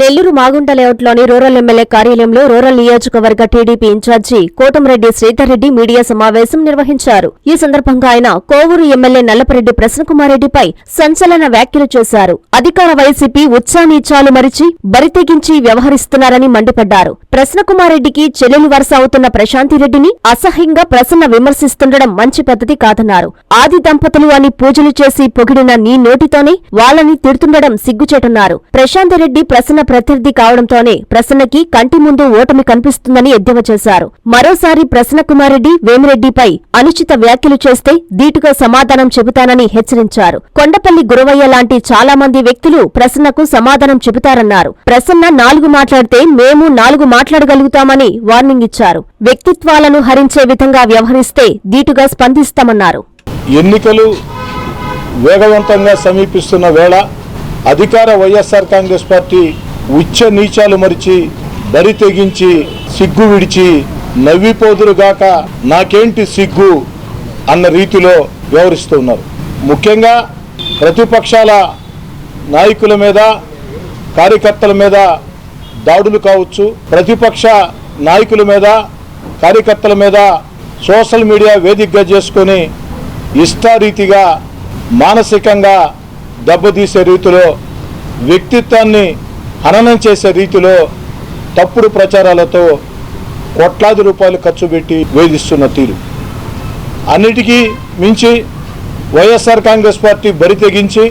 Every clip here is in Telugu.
నెల్లూరు మాగుంట లేఅవుట్లోని రూరల్ ఎమ్మెల్యే కార్యాలయంలో రూరల్ నియోజకవర్గ TDP incharge Kotamreddy Sridhar Reddy media సమావేశం నిర్వహించారు. ఈ సందర్భంగా ఆయన కోవూరు ఎమ్మెల్యే నల్లపరెడ్డి ప్రసన్నకుమారెడ్డిపై సంచలన వ్యాఖ్యలు చేశారు. అధికార వైసీపీ ఉచ్చానీచాలు మరిచి బరితెగించి వ్యవహరిస్తున్నారని మండిపడ్డారు. ప్రసన్నకుమారెడ్డికి చెల్లెలు వరుస అవుతున్న ప్రశాంతిరెడ్డిని అసహ్యంగా ప్రసన్న విమర్శిస్తుండడం మంచి పద్ధతి కాదన్నారు. ఆది దంపతులు అని పూజలు చేసి పొగిడిన నీ నోటితోనే వాళ్ళని తిడుతుండడం సిగ్గుచేటన్నారు. ప్రశాంతిరెడ్డి ప్రసన్న ప్రత్యర్థి కావడంతోనే ప్రసన్నకి కంటి ముందు ఓటమి కనిపిస్తుందని ఎద్దేవా చేశారు. మరోసారి ప్రసన్న కుమారెడ్డి వేమిరెడ్డిపై అనుచిత వ్యాఖ్యలు చేస్తే ధీటుగా సమాధానం చెబుతానని హెచ్చరించారు. కొండపల్లి గురవయ్య లాంటి చాలా మంది వ్యక్తులు ప్రసన్నకు సమాధానం చెబుతారన్నారు. ప్రసన్న నాలుగు మాట్లాడితే మేము నాలుగు మాట్లాడగలుగుతామని వార్నింగ్ ఇచ్చారు. వ్యక్తిత్వాలను హరించే విధంగా వ్యవహరిస్తే ధీటుగా స్పందిస్తామన్నారు. ఎన్నికలు వేగవంతంగా సమీపిస్తున్న వేళ అధికార వైఎస్ఆర్ కాంగ్రెస్ పార్టీ ఉచ్చ నీచాలు మరిచి బరి తెగించి సిగ్గు విడిచి నవ్విపోదురుగాక నాకేంటి సిగ్గు అన్న రీతిలో వ్యవహరిస్తూ ఉన్నారు. ముఖ్యంగా ప్రతిపక్షాల నాయకుల మీద కార్యకర్తల మీద దాడులు కావచ్చు ప్రతిపక్ష నాయకుల మీద కార్యకర్తల మీద సోషల్ మీడియా వేదికగా చేసుకొని ఇష్టారీతిగా మానసికంగా దెబ్బతీసే రీతిలో వ్యక్తిత్వాన్ని హననం చేసే రీతిలో తప్పుడు ప్రచారాలతో కోట్లాది రూపాయలు ఖర్చు పెట్టి వేధిస్తున్న తీరు. అన్నిటికీ మించి వైఎస్ఆర్ కాంగ్రెస్ పార్టీ బరి తెగించి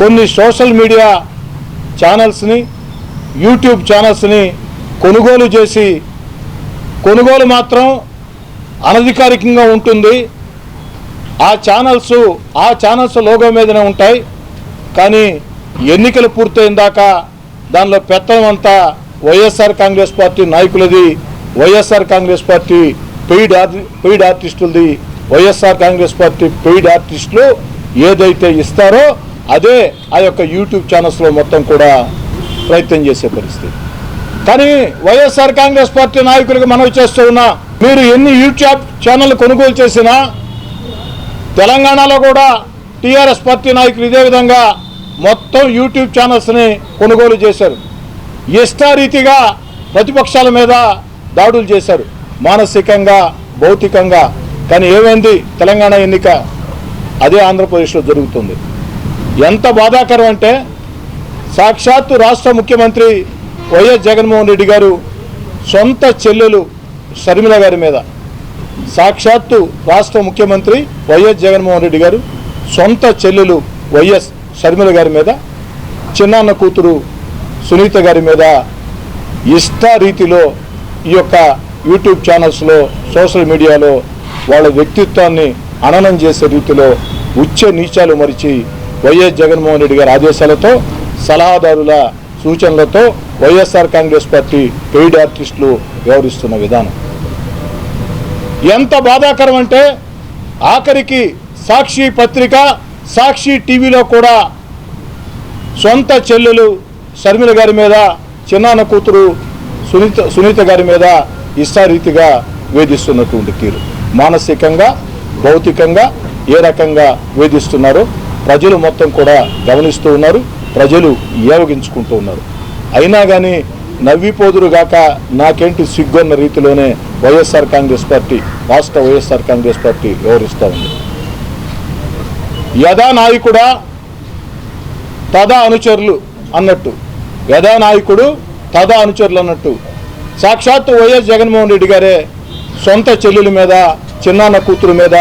కొన్ని సోషల్ మీడియా ఛానల్స్ని యూట్యూబ్ ఛానల్స్ని కొనుగోలు చేసి కొనుగోలు మాత్రం అనధికారికంగా ఉంటుంది. ఆ ఛానల్స్ ఆ ఛానల్స్ లోగో మీదనే ఉంటాయి. కానీ ఎన్నికలు పూర్తయిన దాకా దానిలో పెత్తనం అంతా YSR Congress party నాయకులది YSR Congress party paid paid ఆర్టిస్టులది YSR Congress party paid ఆర్టిస్టులు ఏదైతే ఇస్తారో అదే ఆ యొక్క యూట్యూబ్ ఛానల్స్లో మొత్తం కూడా ప్రయత్నం చేసే పరిస్థితి. కానీ వైఎస్ఆర్ కాంగ్రెస్ పార్టీ నాయకులకు మనవి చేస్తూ ఉన్నా మీరు ఎన్ని యూట్యూబ్ ఛానల్ కొనుగోలు చేసినా తెలంగాణలో కూడా టీఆర్ఎస్ పార్టీ నాయకులు ఇదే విధంగా మొత్తం యూట్యూబ్ ఛానల్స్ని కొనుగోలు చేశారు. ఇష్టారీతిగా ప్రతిపక్షాల మీద దాడులు చేశారు. మానసికంగా భౌతికంగా. కానీ ఏమైంది? తెలంగాణ ఎన్నిక. అదే ఆంధ్రప్రదేశ్లో జరుగుతుంది. ఎంత బాధాకరం అంటే సాక్షాత్తు రాష్ట్ర ముఖ్యమంత్రి వైఎస్ జగన్మోహన్ రెడ్డి గారు సొంత చెల్లెలు షర్మిల గారి మీద. సాక్షాత్తు రాష్ట్ర ముఖ్యమంత్రి వైఎస్ జగన్మోహన్ రెడ్డి గారు సొంత చెల్లెలు వైఎస్ షర్మిల గారి మీద చిన్నాన్న కూతురు సునీత గారి మీద ఇష్ట రీతిలో ఈ యొక్క యూట్యూబ్ ఛానల్స్లో సోషల్ మీడియాలో వాళ్ళ వ్యక్తిత్వాన్ని అననం చేసే రీతిలో ఉచ్చ నీచాలు మరిచి వైఎస్ జగన్మోహన్ రెడ్డి గారి ఆదేశాలతో సలహాదారుల సూచనలతో వైఎస్ఆర్ కాంగ్రెస్ పార్టీ పెయిడ్ ఆర్టిస్టులు వ్యవహరిస్తున్న విధానం. ఎంత బాధాకరం అంటే ఆఖరికి సాక్షి పత్రిక సాక్షి టీవీలో కూడా సొంత చెల్లెలు షర్మిల గారి మీద చిన్నాన్న కూతురు సునీత సునీత గారి మీద ఇష్టారీతిగా వేధిస్తున్నటువంటి తీరు. మానసికంగా భౌతికంగా ఏ రకంగా వేధిస్తున్నారో? ప్రజలు మొత్తం కూడా గమనిస్తూ ఉన్నారు ప్రజలు ఏవగించుకుంటూ ఉన్నారు. అయినా కానీ నవ్విపోదురుగాక నాకేంటి సిగ్గన్న రీతిలోనే వైఎస్ఆర్ కాంగ్రెస్ పార్టీ రాష్ట్ర వైఎస్ఆర్ కాంగ్రెస్ పార్టీ వ్యవహరిస్తూ ఉంది. యథా నాయకుడా తదా అనుచరులు అన్నట్టు. యథా నాయకుడు తదా అనుచరులు అన్నట్టు. సాక్షాత్తు వైఎస్ జగన్మోహన్ రెడ్డి గారే సొంత చెల్లెల మీద చిన్నాన్న కూతురు మీద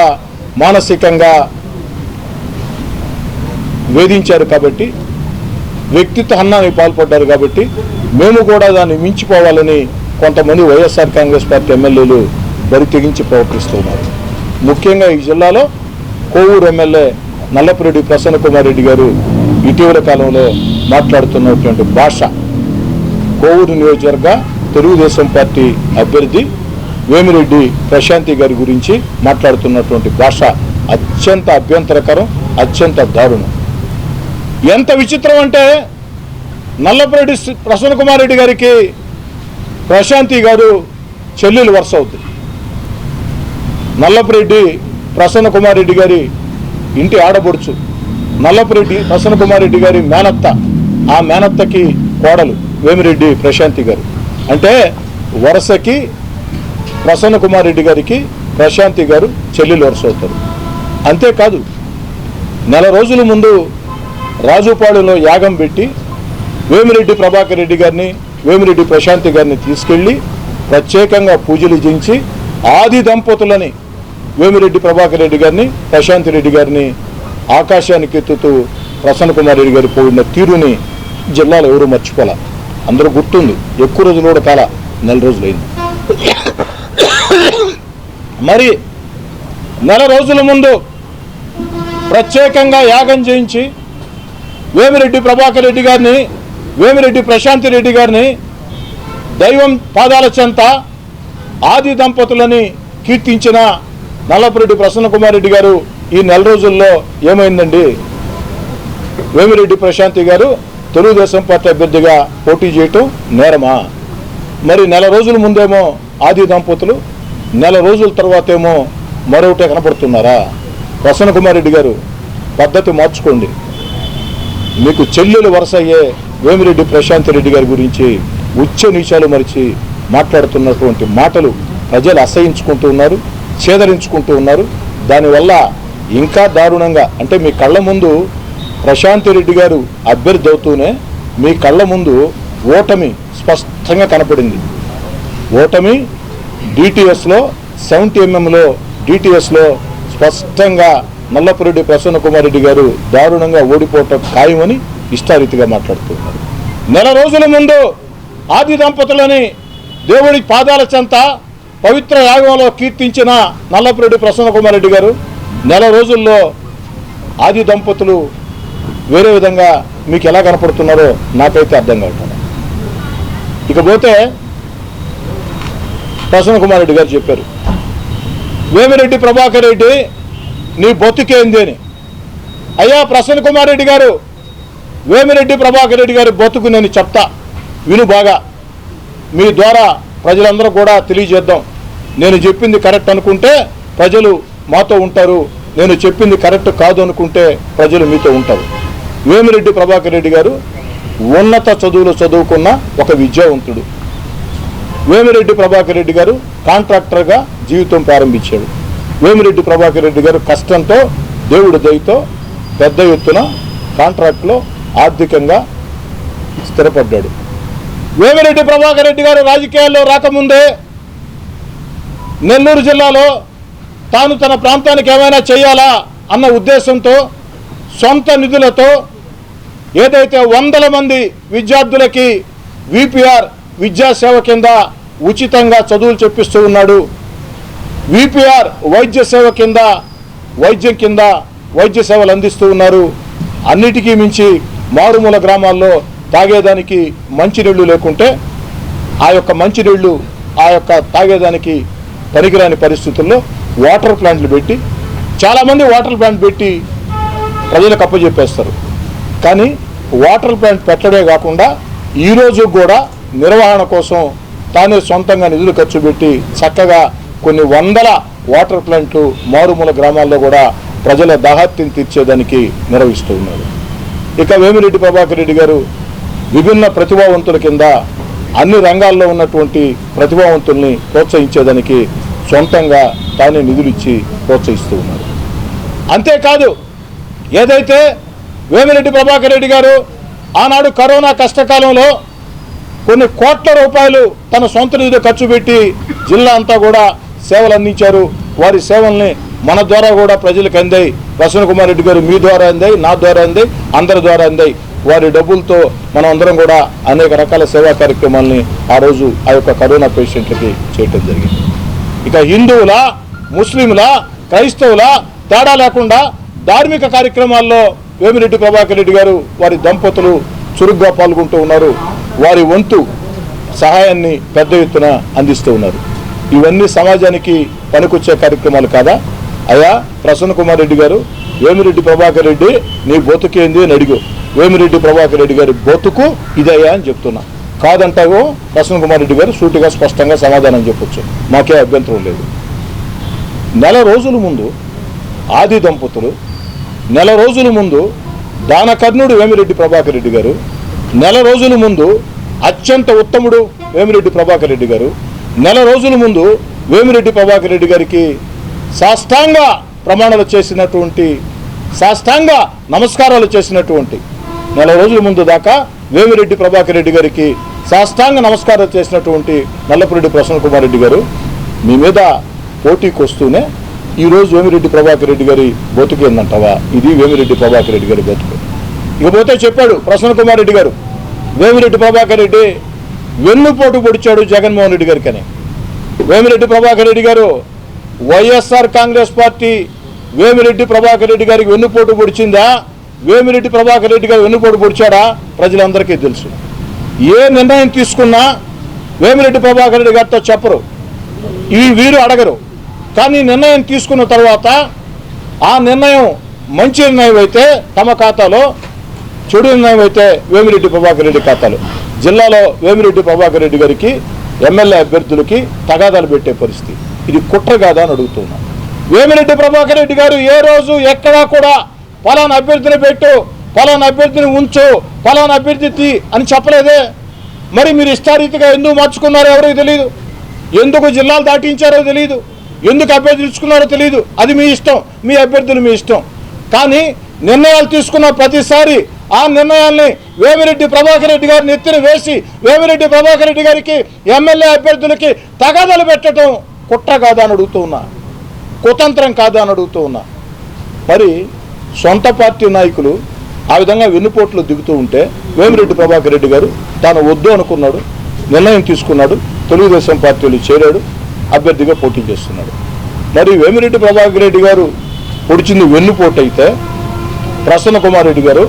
మానసికంగా వేధించారు కాబట్టి వ్యక్తిత్వ హన్నానికి పాల్పడ్డారు కాబట్టి మేము కూడా దాన్ని మించిపోవాలని కొంతమంది వైఎస్ఆర్ కాంగ్రెస్ పార్టీ ఎమ్మెల్యేలు బరి తెగించి ప్రవర్తిస్తున్నారు. ముఖ్యంగా ఈ జిల్లాలో కోవూరు ఎమ్మెల్యే నల్లపురెడ్డి ప్రసన్న కుమార్ రెడ్డి గారు ఇటీవల కాలంలో మాట్లాడుతున్నటువంటి భాష కోవూరు నియోజకవర్గ తెలుగుదేశం పార్టీ అభ్యర్థి వేమిరెడ్డి ప్రశాంతి గారి గురించి మాట్లాడుతున్నటువంటి భాష అత్యంత అభ్యంతరకరం అత్యంత దారుణం. ఎంత విచిత్రం అంటే నల్లపురెడ్డి శ్రీ- ప్రసన్న కుమార్ రెడ్డి గారికి ప్రశాంతి గారు చెల్లెలు వరుస అవుతుంది. నల్లపురెడ్డి ప్రసన్న కుమార్ రెడ్డి గారి ఇంటి ఆడబొడుచు నల్లపురెడ్డి ప్రసన్నకుమారెడ్డి గారి మేనత్త. ఆ మేనత్తకి కోడలు వేమిరెడ్డి ప్రశాంతి గారు. అంటే వరుసకి ప్రసన్న కుమార్ రెడ్డి గారికి ప్రశాంతి గారు చెల్లెలు వరుస అవుతారు. అంతేకాదు నెల రోజుల ముందు రాజుపాడులో యాగం పెట్టి వేమిరెడ్డి ప్రభాకర్ రెడ్డి గారిని వేమిరెడ్డి ప్రశాంతి గారిని తీసుకెళ్ళి ప్రత్యేకంగా పూజలు చేయించి ఆది దంపతులని వేమిరెడ్డి ప్రభాకర్ రెడ్డి గారిని ప్రశాంతి రెడ్డి గారిని ఆకాశానికి ఎత్తుతూ ప్రసన్న కుమార్ రెడ్డి గారి పోయిన తీరుని జిల్లాలో ఎవరు మర్చిపోలే. అందరూ గుర్తుంది ఎక్కువ రోజులు కూడా కాల నెల రోజులైంది. మరి నెల రోజుల ముందు ప్రత్యేకంగా యాగం చేయించి వేమిరెడ్డి ప్రభాకర్ రెడ్డి గారిని వేమిరెడ్డి ప్రశాంతి రెడ్డి గారిని దైవం పాదాల చెంత ఆది దంపతులని కీర్తించిన నల్లపురెడ్డి ప్రసన్న కుమార్ రెడ్డి గారు ఈ నెల రోజుల్లో ఏమైందండి? వేమిరెడ్డి ప్రశాంతి గారు తెలుగుదేశం పార్టీ అభ్యర్థిగా పోటీ చేయటం నేరమా? మరి నెల రోజుల ముందేమో ఆది దంపతులు నెల రోజుల తర్వాత ఏమో మరొకటే కనపడుతున్నారా? ప్రసన్న కుమార్ రెడ్డి గారు పద్ధతి మార్చుకోండి. మీకు చెల్లెలు వరుస అయ్యే వేమిరెడ్డి ప్రశాంత్ రెడ్డి గారి గురించి ఉచ్చ నీచాలు మరిచి మాట్లాడుతున్నటువంటి మాటలు ప్రజలు అసహించుకుంటూ ఉన్నారు. చేదరించుకుంటూ ఉన్నారు. దానివల్ల ఇంకా దారుణంగా అంటే మీ కళ్ళ ముందు ప్రశాంత్ రెడ్డి గారు అభ్యర్థి అవుతూనే మీ కళ్ళ ముందు ఓటమి స్పష్టంగా కనపడింది. ఓటమి డిటిఎస్లో సెవెంటీ ఎంఎంలో డిటిఎస్లో స్పష్టంగా నల్లపురెడ్డి ప్రసన్న కుమార్ రెడ్డి గారు దారుణంగా ఓడిపోవటం ఖాయమని ఇష్టారీతిగా మాట్లాడుతున్నారు నెల రోజుల ముందు ఆది దంపతులని దేవుడి పాదాల చెంత పవిత్ర యాగంలో కీర్తించిన నల్లపురెడ్డి ప్రసన్న కుమార్ రెడ్డి గారు నెల రోజుల్లో ఆది దంపతులు వేరే విధంగా మీకు ఎలా కనపడుతున్నారో నాకైతే అర్థం కావట్లేదు. ఇకపోతే ప్రసన్న కుమార్ రెడ్డి గారు చెప్పారు వేమిరెడ్డి ప్రభాకర్ రెడ్డి నీ బొత్తుకేంది అని. అయ్యా ప్రసన్న కుమార్ రెడ్డి గారు వేమిరెడ్డి ప్రభాకర్ రెడ్డి గారి బతుకు నేను చెప్తా విను బాగా. మీ ద్వారా ప్రజలందరూ కూడా తెలియజేద్దాం. నేను చెప్పింది కరెక్ట్ అనుకుంటే ప్రజలు మాతో ఉంటారు. నేను చెప్పింది కరెక్ట్ కాదు అనుకుంటే ప్రజలు మీతో ఉంటారు. వేమిరెడ్డి ప్రభాకర్ రెడ్డి గారు ఉన్నత చదువులు చదువుకున్న ఒక విద్యావంతుడు వేమిరెడ్డి ప్రభాకర్ రెడ్డి గారు కాంట్రాక్టర్గా జీవితం ప్రారంభించాడు. వేమిరెడ్డి ప్రభాకర్ రెడ్డి గారు కష్టంతో దేవుడి దయతో పెద్ద ఎత్తున కాంట్రాక్ట్లో ఆర్థికంగా స్థిరపడ్డాడు. వేమిరెడ్డి ప్రభాకర్ రెడ్డి గారు రాజకీయాల్లో రాకముందే నెల్లూరు జిల్లాలో తాను తన ప్రాంతానికి ఏమైనా చేయాలా అన్న ఉద్దేశంతో సొంత నిధులతో ఏదైతే వందల మంది విద్యార్థులకి విపిఆర్ విద్యాసేవ కింద ఉచితంగా చదువులు చెప్పిస్తూ ఉన్నాడు. విపిఆర్ వైద్య సేవ కింద వైద్యం కింద వైద్య సేవలు అందిస్తూ ఉన్నారు. అన్నిటికీ మించి మారుమూల గ్రామాల్లో తాగేదానికి మంచినీళ్ళు లేకుంటే ఆ యొక్క మంచినీళ్ళు ఆ యొక్క తాగేదానికి పనికిరాని పరిస్థితుల్లో వాటర్ ప్లాంట్లు పెట్టి చాలామంది వాటర్ ప్లాంట్ పెట్టి ప్రజలకు అప్పచెప్పేస్తారు కానీ వాటర్ ప్లాంట్ పెట్టడమే కాకుండా ఈరోజు కూడా నిర్వహణ కోసం తానే సొంతంగా నిధులు ఖర్చు పెట్టి చక్కగా కొన్ని వందల వాటర్ ప్లాంట్లు మారుమూల గ్రామాల్లో కూడా ప్రజల దాహత్యం తీర్చేదానికి నిర్వహిస్తూ ఉన్నారు. ఇక వేమిరెడ్డి ప్రభాకర్ రెడ్డి గారు విభిన్న ప్రతిభావంతుల కింద అన్ని రంగాల్లో ఉన్నటువంటి ప్రతిభావంతుల్ని ప్రోత్సహించేదానికి సొంతంగా తానే నిధులు ఇచ్చి ప్రోత్సహిస్తూ ఉన్నారు. అంతేకాదు ఏదైతే వేమిరెడ్డి ప్రభాకర్ రెడ్డి గారు ఆనాడు కరోనా కష్టకాలంలో కొన్ని కోట్ల రూపాయలు తన సొంత నిధులు ఖర్చు పెట్టి జిల్లా అంతా కూడా సేవలు అందించారు. వారి సేవల్ని మన ద్వారా కూడా ప్రజలకు అందాయి. ప్రసన్న కుమార్ రెడ్డి గారు మీ ద్వారా అందాయి నా ద్వారా అందాయి అందరి ద్వారా అందాయి. వారి డబ్బులతో మనం అందరం కూడా అనేక రకాల సేవా కార్యక్రమాల్ని ఆ రోజు ఆ యొక్క కరోనా పేషెంట్లకి చేయటం జరిగింది. ఇక హిందువుల ముస్లింల క్రైస్తవుల తేడా లేకుండా ధార్మిక కార్యక్రమాల్లో వేమిరెడ్డి ప్రభాకర్ రెడ్డి గారు వారి దంపతులు చురుగ్గా పాల్గొంటూ ఉన్నారు. వారి వంతు సహాయాన్ని పెద్ద ఎత్తున అందిస్తూ ఉన్నారు. ఇవన్నీ సమాజానికి పనికొచ్చే కార్యక్రమాలు కాదా? అయ్యా ప్రసన్న కుమార్ రెడ్డి గారు వేమిరెడ్డి ప్రభాకర్ రెడ్డి నీ బతుకేంది అని అడిగో వేమిరెడ్డి ప్రభాకర్ రెడ్డి గారి బతుకు ఇదయ్యా అని చెప్తున్నా. కాదంటావో ప్రసన్న కుమార్ రెడ్డి గారు సూటిగా స్పష్టంగా సమాధానం చెప్పొచ్చు. మాకే అభ్యంతరం లేదు. నెల రోజుల ముందు ఆది దంపతులు నెల రోజుల ముందు దానకర్ణుడు వేమిరెడ్డి ప్రభాకర్ రెడ్డి గారు నెల రోజుల ముందు అత్యంత ఉత్తముడు వేమిరెడ్డి ప్రభాకర్ రెడ్డి గారు నెల రోజుల ముందు వేమిరెడ్డి ప్రభాకర్ రెడ్డి గారికి సాష్టాంగ ప్రమాణాలు చేసినటువంటి సాష్టాంగ నమస్కారాలు చేసినటువంటి నెల రోజుల ముందు దాకా వేమిరెడ్డి ప్రభాకర్ రెడ్డి గారికి సాష్టాంగ నమస్కారం చేసినటువంటి నల్లపురెడ్డి ప్రసన్న కుమార్ రెడ్డి గారు మీ మీద పోటీకి వస్తూనే ఈరోజు వేమిరెడ్డి ప్రభాకర్ రెడ్డి గారి బతుకు ఏందంటావా? ఇది వేమిరెడ్డి ప్రభాకర్ రెడ్డి గారి బతుకు. ఇకపోతే చెప్పాడు ప్రసన్న కుమార్ రెడ్డి గారు వేమిరెడ్డి ప్రభాకర్ రెడ్డి వెన్నుపోటు పొడిచాడు జగన్మోహన్ రెడ్డి గారికి అని. వేమిరెడ్డి ప్రభాకర్ రెడ్డి గారు YSR Congress party Vemireddy Prabhakar Reddy గారికి వెన్నుపోటు పొడిచిందా? వేమిరెడ్డి ప్రభాకర్ రెడ్డి గారు వెన్నుపోటు పొడిచాడా? ప్రజలందరికీ తెలుసు. ఏ నిర్ణయం తీసుకున్నా వేమిరెడ్డి ప్రభాకర్ రెడ్డి గారితో చెప్పరు. ఈ వీరు అడగరు. కానీ నిర్ణయం తీసుకున్న తర్వాత ఆ నిర్ణయం మంచి నిర్ణయం అయితే తమ ఖాతాలో చెడు నిర్ణయం అయితే వేమిరెడ్డి ప్రభాకర్ రెడ్డి ఖాతాలో. జిల్లాలో వేమిరెడ్డి ప్రభాకర్ రెడ్డి గారికి ఎమ్మెల్యే అభ్యర్థులకి తగాదాలు పెట్టే పరిస్థితి. ఇది కుట్ర కాదా అని అడుగుతున్నా. వేమిరెడ్డి ప్రభాకర్ రెడ్డి గారు ఏ రోజు ఎక్కడా కూడా పలానా అభ్యర్థిని పెట్టు పలానా అభ్యర్థిని ఉంచు పలానా అభ్యర్థి తీ అని చెప్పలేదే. మరి మీరు ఇష్టారీతిగా ఎందుకు మార్చుకున్నారో ఎవరికి తెలియదు ఎందుకు జిల్లాలు దాటించారో తెలియదు ఎందుకు అభ్యర్థులు ఇచ్చుకున్నారో తెలియదు అది మీ ఇష్టం మీ అభ్యర్థులు మీ ఇష్టం. కానీ నిర్ణయాలు తీసుకున్న ప్రతిసారి ఆ నిర్ణయాల్ని వేమిరెడ్డి ప్రభాకర్ రెడ్డి గారిని ఎత్తిన వేసి వేమిరెడ్డి ప్రభాకర్ రెడ్డి గారికి ఎమ్మెల్యే అభ్యర్థులకి తగాదాలు పెట్టడం కుట్ర కాదా అని అడుగుతూ ఉన్నా. కుతంత్రం కాదా అని అడుగుతూ ఉన్నా. మరి సొంత పార్టీ నాయకులు ఆ విధంగా వెన్నుపోట్లు దిగుతూ ఉంటే వేమిరెడ్డి ప్రభాకర్ రెడ్డి గారు తాను వద్దు అనుకున్నాడు నిర్ణయం తీసుకున్నాడు తెలుగుదేశం పార్టీలో చేరాడు అభ్యర్థిగా పోటీ చేస్తున్నాడు. మరి వేమిరెడ్డి ప్రభాకర్ రెడ్డి గారు పొడిచింది వెన్నుపోటు అయితే ప్రసన్న కుమార్ రెడ్డి గారు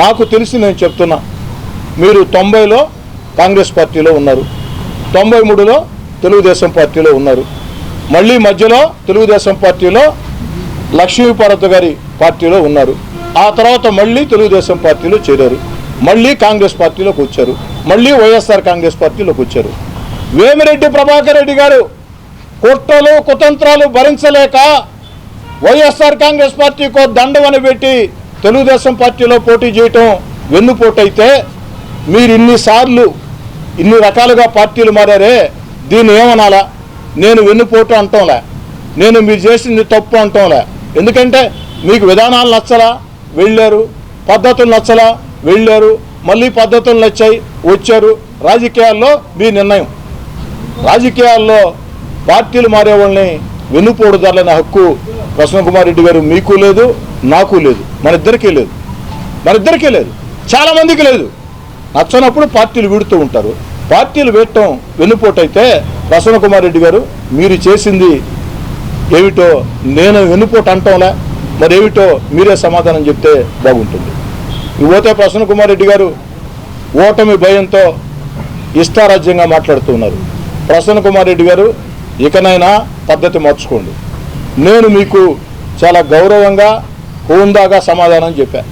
నాకు తెలిసి నేను చెప్తున్నా మీరు తొంభైలో కాంగ్రెస్ పార్టీలో ఉన్నారు తొంభై మూడులో తెలుగుదేశం పార్టీలో ఉన్నారు మళ్ళీ మధ్యలో తెలుగుదేశం పార్టీలో లక్ష్మీపార్వతి గారి పార్టీలో ఉన్నారు. ఆ తర్వాత మళ్ళీ తెలుగుదేశం పార్టీలో చేరారు. మళ్ళీ కాంగ్రెస్ పార్టీలోకి వచ్చారు. మళ్ళీ వైఎస్ఆర్ కాంగ్రెస్ పార్టీలోకి వచ్చారు. వేమిరెడ్డి ప్రభాకర్ రెడ్డి గారు కుట్రలు కుతంత్రాలు భరించలేక వైఎస్ఆర్ కాంగ్రెస్ పార్టీకో దండవని పెట్టి తెలుగుదేశం పార్టీలో పోటీ చేయటం వెన్నుపోటైతే మీరు ఇన్నిసార్లు ఇన్ని రకాలుగా పార్టీలు మారారే దీన్ని ఏమనాలా? నేను వెన్నుపోటు అంటాంలే. నేను మీరు చేసింది తప్పు అంటాంలే. ఎందుకంటే మీకు విధానాలు నచ్చలా వెళ్ళారు. పద్ధతులు నచ్చలా వెళ్ళారు. మళ్ళీ పద్ధతులు నచ్చాయి వచ్చారు. రాజకీయాల్లో మీ నిర్ణయం. రాజకీయాల్లో పార్టీలు మారే వాళ్ళని వెన్నుపోడుదారులనే హక్కు ప్రసన్న కుమార్ రెడ్డి గారు మీకు లేదు నాకు లేదు. మన ఇద్దరికీ లేదు. మన ఇద్దరికీ లేదు. చాలా మందికి లేదు. నచ్చనప్పుడు పార్టీలు వీడుతూ ఉంటారు. పార్టీలు వేయటం వెన్నుపోటైతే ప్రసన్న కుమార్ రెడ్డి గారు మీరు చేసింది ఏమిటో నేను వెన్నుపోటు అంటాంలే. మరి ఏమిటో మీరే సమాధానం చెప్తే బాగుంటుంది. ఇకపోతే ప్రసన్న కుమార్ రెడ్డి గారు ఓటమి భయంతో ఇష్టారాజ్యంగా మాట్లాడుతూ ఉన్నారు. ప్రసన్న కుమార్ రెడ్డి గారు ఇకనైనా పద్ధతి మార్చుకోండి. నేను మీకు చాలా గౌరవంగా హోందాగా సమాధానం చెప్పాను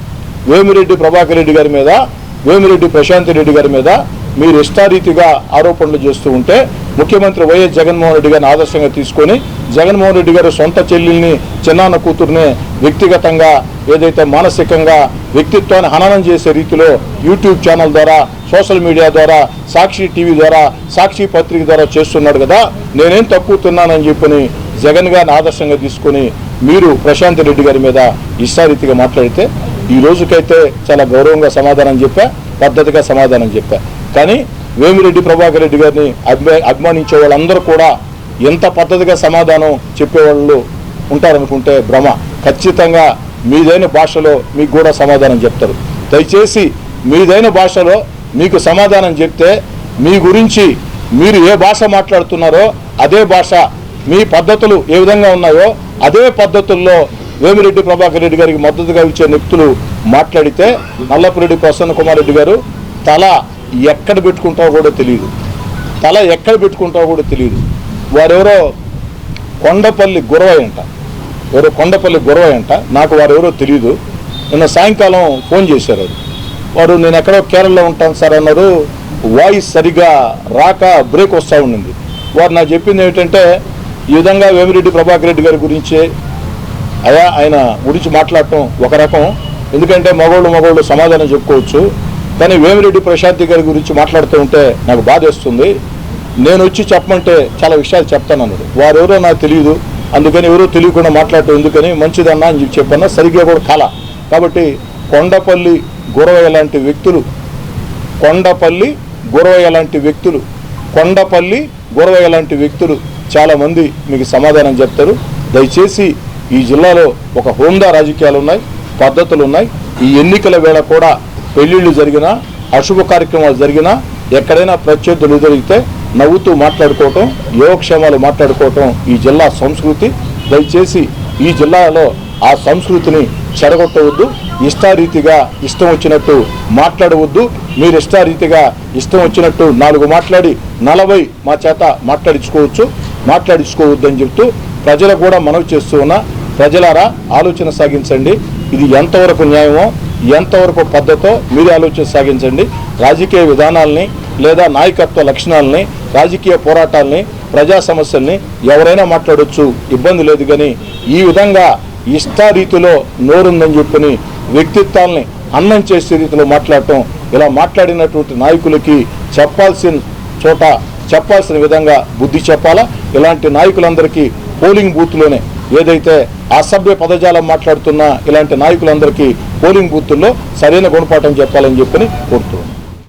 వేమిరెడ్డి ప్రభాకర్ రెడ్డి గారి మీద వేమిరెడ్డి ప్రశాంత్ రెడ్డి గారి మీద మీరు ఇష్టారీతిగా ఆరోపణలు చేస్తూ ఉంటే ముఖ్యమంత్రి వైఎస్ జగన్మోహన్ రెడ్డి గారిని ఆదర్శంగా తీసుకొని జగన్మోహన్ రెడ్డి గారు సొంత చెల్లెల్ని చిన్నాన్న కూతుర్ని వ్యక్తిగతంగా ఏదైతే మానసికంగా వ్యక్తిత్వాన్ని హననం చేసే రీతిలో యూట్యూబ్ ఛానల్ ద్వారా సోషల్ మీడియా ద్వారా సాక్షి టీవీ ద్వారా సాక్షి పత్రిక ద్వారా చేస్తున్నాడు కదా నేనేం తక్కువతున్నానని చెప్పని జగన్ గారిని ఆదర్శంగా తీసుకొని మీరు ప్రశాంత్ రెడ్డి గారి మీద ఇష్టారీతిగా మాట్లాడితే ఈ రోజుకైతే చాలా గౌరవంగా సమాధానం చెప్పా పద్ధతిగా సమాధానం చెప్పా. కానీ వేమిరెడ్డి ప్రభాకర్ రెడ్డి గారిని అభిమా అభిమానించే వాళ్ళందరూ కూడా ఎంత పద్ధతిగా సమాధానం చెప్పేవాళ్ళు ఉంటారనుకుంటే భ్రమ. ఖచ్చితంగా మీదైన భాషలో మీకు కూడా సమాధానం చెప్తారు. దయచేసి మీదైన భాషలో మీకు సమాధానం చెప్తే మీ గురించి మీరు ఏ భాష మాట్లాడుతున్నారో అదే భాష మీ పద్ధతులు ఏ విధంగా ఉన్నాయో అదే పద్ధతుల్లో వేమిరెడ్డి ప్రభాకర్ రెడ్డి గారికి మద్దతుగా ఇచ్చే వ్యక్తులు మాట్లాడితే నల్లపురెడ్డి ప్రసన్న కుమార్ రెడ్డి గారు తల ఎక్కడ పెట్టుకుంటావో కూడా తెలియదు. తల ఎక్కడ పెట్టుకుంటావో కూడా తెలియదు. వారెవరో కొండపల్లి గురవై అంట. ఎవరో కొండపల్లి గురవై అంట. నాకు వారెవరో తెలియదు నిన్న సాయంకాలం ఫోన్ చేశారు వారు. వారు నేను ఎక్కడో కేరళలో ఉంటాను సార్ అన్నారు. వాయిస్ సరిగా రాక బ్రేక్ వస్తూ ఉండింది. వారు నాకు చెప్పింది ఏమిటంటే ఈ విధంగా వేమిరెడ్డి ప్రభాకర్ రెడ్డి గారి గురించి అయా ఆయన గురించి మాట్లాడటం ఒక రకం. ఎందుకంటే మగోళ్ళు మగోళ్ళు సమాధానం చెప్పుకోవచ్చు. కానీ వేమిరెడ్డి ప్రశాంతి గారి గురించి మాట్లాడుతూ ఉంటే నాకు బాధేస్తుంది. నేను వచ్చి చెప్పమంటే చాలా విషయాలు చెప్తాను అన్నాడు. వారెవరో నాకు తెలియదు అందుకని ఎవరో తెలియకుండా మాట్లాడటం ఎందుకని మంచిదన్నా అని చెప్పి చెప్పన్నా. సరిగ్గా కూడా కళ కాబట్టి కొండపల్లి గురవయ్య లాంటి వ్యక్తులు కొండపల్లి గురవయ్య లాంటి వ్యక్తులు కొండపల్లి గురవయ్య లాంటి వ్యక్తులు చాలామంది మీకు సమాధానం చెప్తారు. దయచేసి ఈ జిల్లాలో ఒక హోందా రాజకీయాలు ఉన్నాయి పద్ధతులు ఉన్నాయి. ఈ ఎన్నికల వేళ కూడా పెళ్ళిళ్ళు జరిగినా అశుభ కార్యక్రమాలు జరిగినా ఎక్కడైనా ప్రత్యర్థులు జరిగితే నవ్వుతూ మాట్లాడుకోవటం యోగక్షేమాలు మాట్లాడుకోవటం ఈ జిల్లా సంస్కృతి. దయచేసి ఈ జిల్లాలో ఆ సంస్కృతిని చెడగొట్టవద్దు ఇష్టారీతిగా ఇష్టం వచ్చినట్టు మాట్లాడవద్దు. మీరు ఇష్టారీతిగా ఇష్టం వచ్చినట్టు నాలుగు మాట్లాడి నలభై మా చేత మాట్లాడించుకోవచ్చు మాట్లాడించుకోవద్దు అని చెప్తూ ప్రజలకు కూడా మనవి చేస్తూ ఉన్నా ప్రజలారా ఆలోచన సాగించండి. ఇది ఎంతవరకు న్యాయమో ఎంతవరకు పద్ధతో మీరు ఆలోచన సాగించండి. రాజకీయ విధానాల్ని లేదా నాయకత్వ లక్షణాలని రాజకీయ పోరాటాల్ని ప్రజా సమస్యల్ని ఎవరైనా మాట్లాడొచ్చు ఇబ్బంది లేదు కానీ ఈ విధంగా ఇష్టారీతిలో నోరుందని చెప్పని వ్యక్తిత్వాల్ని అన్నం చేసే రీతిలో మాట్లాడటం ఇలా మాట్లాడినటువంటి నాయకులకి చెప్పాల్సిన చోట చెప్పాల్సిన విధంగా బుద్ధి చెప్పాలా? ఇలాంటి నాయకులందరికీ పోలింగ్ బూత్లోనే ఏదైతే అసభ్య పదజాలం మాట్లాడుతున్న ఇలాంటి నాయకులందరికీ పోలింగ్ బూత్ల్లో సరైన గుణపాఠం చెప్పాలని చెప్పని కోరుతున్నాను.